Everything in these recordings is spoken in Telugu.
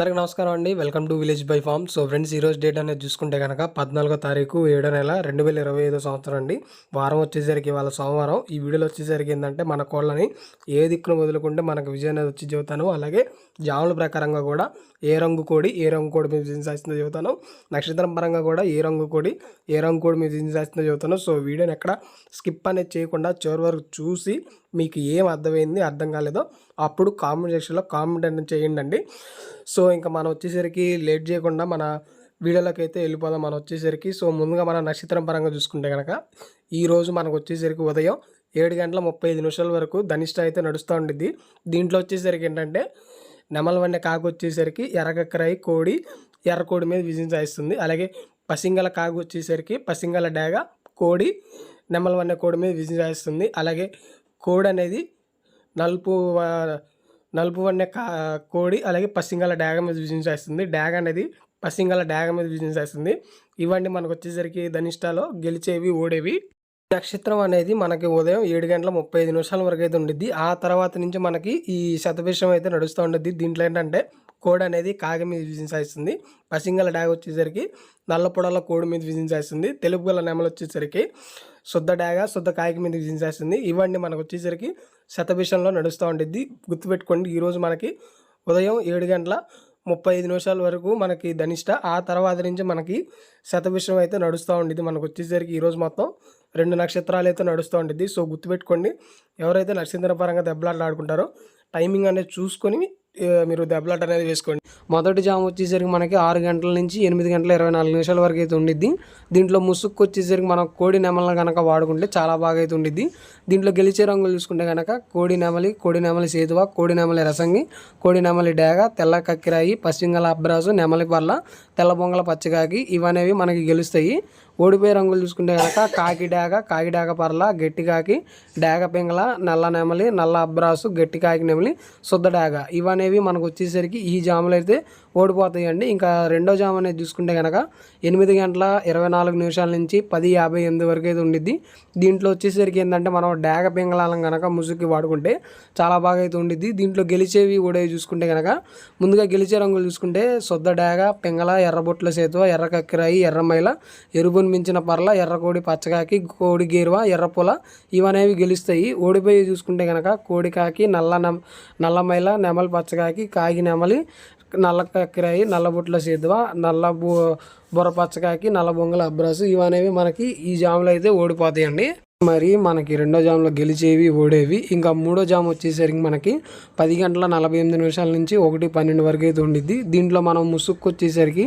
అందరికి నమస్కారం అండి. Welcome to village by farm so friends ఈరోజు డేట్ అనేది చూసుకుంటే కనుక పద్నాలుగో తారీఖు ఏడో నెల రెండు వేల ఇరవై ఐదో సంవత్సరం అండి. వారం వచ్చేసరికి ఇవాళ సోమవారం. ఈ వీడియోలో వచ్చేసరికి ఏంటంటే మన కోళ్ళని ఏ దిక్కును వదులుకుంటే మనకు విజయం అనేది వచ్చి చెబుతాను. అలాగే జాముల ప్రకారంగా కూడా ఏ రంగు కోడి ఏ రంగు కోడి మీద విజయం సాధిస్తుందో చెబుతాను. నక్షత్రం పరంగా కూడా ఏ రంగు కోడి ఏ రంగు కోడి మీద విజయం సాధిస్తుందో చెబుతాను. సో వీడియోని ఎక్కడ స్కిప్ అనేది చేయకుండా చివరి వరకు చూసి మీకు ఏం అర్థమైంది అర్థం కాలేదో అప్పుడు కామెంట్ సెక్షన్లో కామెంట్ అనేది చేయండి అండి సో ఇంకా మనం వచ్చేసరికి లేట్ చేయకుండా మన వీడియోలోకి అయితే వెళ్ళిపోదాం. మనం వచ్చేసరికి సో ముందుగా మన నక్షత్రం పరంగా చూసుకుంటే కనుక ఈరోజు మనకు వచ్చేసరికి ఉదయం ఏడు గంటల ముప్పై ఐదు నిమిషాల వరకు ధనిష్ట అయితే నడుస్తూ ఉండిద్ది. దీంట్లో వచ్చేసరికి ఏంటంటే నెమల కాకు వచ్చేసరికి ఎర్రకక్కరాయి కోడి ఎర్రకోడి మీద విజయం సాధిస్తుంది అలాగే పసింగల కాకు వచ్చేసరికి పసింగల డేగ కోడి నెమల కోడి మీద విజయం సాధిస్తుంది అలాగే కోడి అనేది నలుపు నలుపు వన్య కా కోడి అలాగే పసింగల డాగ మీద బిజినెస్ చేస్తుంది. డాగ అనేది పసింగల డాగ మీద బిజినెస్ చేస్తుంది. ఇవన్నీ మనకు వచ్చేసరికి ధనిష్టాలో గెలిచేవి ఓడేవి. నక్షత్రం అనేది మనకి ఉదయం ఏడు గంటల ముప్పై ఐదు నిమిషాల వరకు అయితే ఉండిద్ది. ఆ తర్వాత నుంచి మనకి ఈ శతభిషం అయితే నడుస్తూ ఉండిద్ది. దీంట్లో ఏంటంటే కోడ్ అనేది కాగ మీద విజయం సాధిస్తుంది పసింగల డాగ వచ్చేసరికి నల్ల పొడల కోడి మీద విజయం చేస్తుంది తెలుపు గల నెమలు వచ్చేసరికి శుద్ధ డాగ శుద్ధ కాయకి మీద విజయం చేస్తుంది ఇవన్నీ మనకు వచ్చేసరికి శతభిషంలో నడుస్తూ ఉండిద్ది. గుర్తుపెట్టుకోండి ఈరోజు మనకి ఉదయం ఏడు గంటల ముప్పై ఐదు నిమిషాల వరకు మనకి ధనిష్ట ఆ తర్వాత నుంచి మనకి శతభిషం అయితే నడుస్తూ ఉండేది మనకు వచ్చేసరికి ఈరోజు మొత్తం రెండు నక్షత్రాలు అయితే నడుస్తూ ఉంటుంది సో గుర్తుపెట్టుకోండి ఎవరైతే నక్షత్రపరంగా దెబ్బలాటలు ఆడుకుంటారో టైమింగ్ అనేది చూసుకొని మీరు దెబ్బలాట అనేది వేసుకోండి. మొదటి జామ్ వచ్చేసరికి మనకి ఆరు గంటల నుంచి ఎనిమిది గంటల ఇరవై నాలుగు నిమిషాల వరకు అయితే ఉండిద్ది. దీంట్లో ముసుక్కు వచ్చేసరికి మనం కోడి నెమలను కనుక వాడుకుంటే చాలా బాగా అయితే ఉండిద్ది. దీంట్లో గెలిచే రంగులు చూసుకుంటే కనుక కోడి నెమలి కోడి నెమలి సేతువ కోడి నెమలి రసంగి కోడి నెమలి డేగ తెల్ల కక్కిరాయి పశ్చింగల అబ్రాసు నెమలి పర్ల తెల్ల బొంగల పచ్చగాకి ఇవనేవి మనకి గెలుస్తాయి. ఓడిపోయే రంగులు చూసుకుంటే కనుక కాకి డాగ కాకి డాగ పర్ల గట్టి కాకి డాగ పింగళ నల్ల నెమలి నల్ల అబ్రాసు గట్టి కాకి నెమలి శుద్ధ డాగ. ఇవనేవి మనకు వచ్చేసరికి ఈ జాములు అయితే ఓడిపోతాయండి. ఇంకా రెండో జాము అనేది చూసుకుంటే కనుక ఎనిమిది గంటల ఇరవై నాలుగు నిమిషాల నుంచి పది యాభై ఎనిమిది వరకు అయితే ఉండిద్ది. దీంట్లో వచ్చేసరికి ఏంటంటే మనం డాగ పింగళాలను కనుక ముసుగుకి వాడుకుంటే చాలా బాగా అయితే ఉండిద్ది. దీంట్లో గెలిచేవి ఓడేవి చూసుకుంటే కనుక ముందుగా గెలిచే రంగులు చూసుకుంటే శుద్ధ డాగ పింగళ ఎర్రబొట్ల సేతువ ఎర్ర కక్కిరాయి ఎర్రమైల ఎరుపుని మించిన పర్ల ఎర్రకోడి పచ్చకాకి కోడి గేరువ ఎర్రపుల ఇవనేవి గెలుస్తాయి. ఓడిపోయి చూసుకుంటే కనుక కోడి కాకి నల్ల నెమ నల్లమైల నెమలి పచ్చకాకి కాగి నెమలి నల్ల కక్కిరాయి నల్ల బుట్ల నల్ల బు బుర్ర పచ్చకాకి నల్ల బొంగల అబ్రాసు ఇవనేవి మనకి ఈ జాములు అయితే ఓడిపోతాయండి. మరి మనకి రెండో జామ్లో గెలిచేవి ఓడేవి. ఇంకా మూడో జామ్ వచ్చేసరికి మనకి పది గంటల నలభై ఎనిమిది నిమిషాల నుంచి ఒకటి పన్నెండు వరకు అయితే ఉండిద్ది. దీంట్లో మనం ముసుక్కు వచ్చేసరికి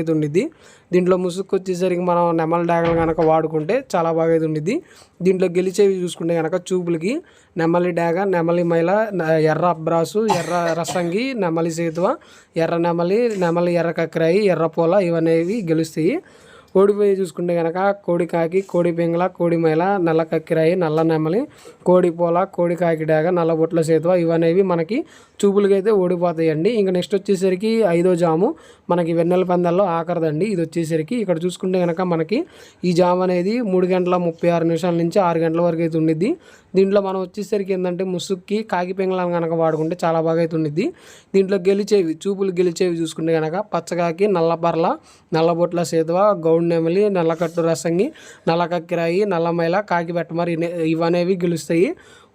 అయితే ఉండిద్ది. దీంట్లో ముసుగు వచ్చేసరికి మనం నెమల డాగలు కనుక వాడుకుంటే చాలా బాగా అయితే ఉండిద్ది. దీంట్లో గెలిచేవి చూసుకుంటే కనుక చూపులకి నెమలి డాగ నెమలి మైల ఎర్ర అబ్రాసు ఎర్ర రసంగి నెమలి సేతువ ఎర్ర నెమలి నెమలి ఎర్ర కక్రాయి ఎర్ర పూల ఇవనేవి గెలుస్తాయి. కోడిపోయి చూసుకుంటే కనుక కోడి కాకి కోడి పెంగళ కోడి మైల నల్ల కక్కిరాయి నల్ల నెమలి కోడి పోల కోడి కాకి డాగ నల్ల బొట్ల సేతువ ఇవనేవి మనకి చూపులకైతే అయితే ఓడిపోతాయండి. ఇంకా నెక్స్ట్ వచ్చేసరికి ఐదో జాము. మనకి వెన్నెల పందాల్లో ఆఖరిదండి. ఇది వచ్చేసరికి ఇక్కడ చూసుకుంటే కనుక మనకి ఈ జామ్ అనేది మూడు గంటల ముప్పై ఆరు నిమిషాల నుంచి ఆరు గంటల వరకు అయితే ఉండిద్ది. దీంట్లో మనం వచ్చేసరికి ఏంటంటే ముసుక్కి కాకి పింగళాలను కనుక వాడుకుంటే చాలా బాగా అయితే దీంట్లో గెలిచేవి చూపులు గెలిచేవి చూసుకుంటే కనుక పచ్చకాకి నల్లపర్ల నల్లబొట్ల సేతువ గౌడ్ నెమలి నల్లకట్టు రసంగి నల్ల కక్కిరాయి నల్లమైల కాకి పెట్టమరి ఇవనేవి గెలుస్తాయి.